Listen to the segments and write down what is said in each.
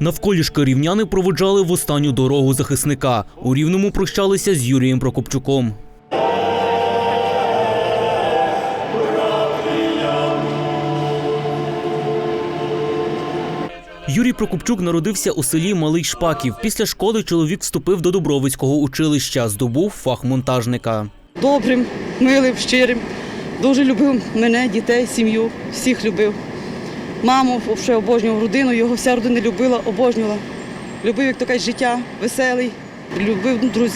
Навколішки рівняни проводжали в останню дорогу захисника. У рівному прощалися з Юрієм Прокопчуком. Юрій Прокопчук народився у селі Малий Шпаків. Після школи чоловік вступив до Дубровицького училища, здобув фах монтажника. добрим, милим, щирим. Дуже любив мене, дітей, сім'ю, всіх любив. Маму взагалі обожнював родину, його вся родина любила, обожнювала. Любив, як то кажуть, життя, веселий, любив ну, друзі.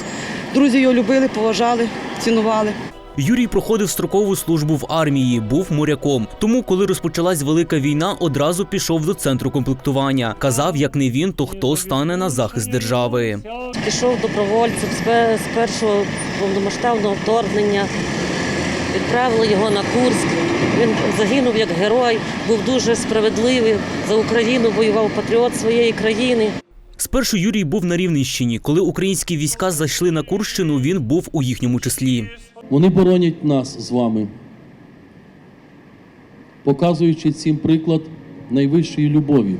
Друзі його любили, поважали, цінували. Юрій проходив строкову службу в армії, був моряком. Тому, коли розпочалась велика війна, одразу пішов до центру комплектування. Казав, як не він, то хто стане на захист держави. Пішов добровольцем з з першого повномасштабного вторгнення. Відправили його на Курськ. Він загинув як герой, був дуже справедливий за Україну, воював патріот своєї країни. Спершу Юрій був на Рівненщині. Коли українські війська зайшли на Курщину, він був у їхньому числі. Вони боронять нас з вами, показуючи цим приклад найвищої любові.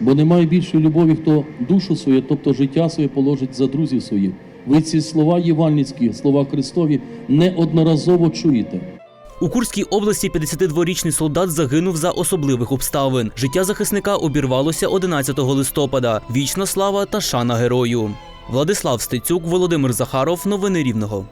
Бо немає більшої любові, хто душу свою, тобто життя своє положить за друзів своїх. Ви ці слова євангельські, слова Христові неодноразово чуєте. У Курській області 52-річний солдат загинув за особливих обставин. Життя захисника обірвалося 11 листопада. Вічна слава та шана герою. Владислав Стецюк, Володимир Захаров. Новини Рівного.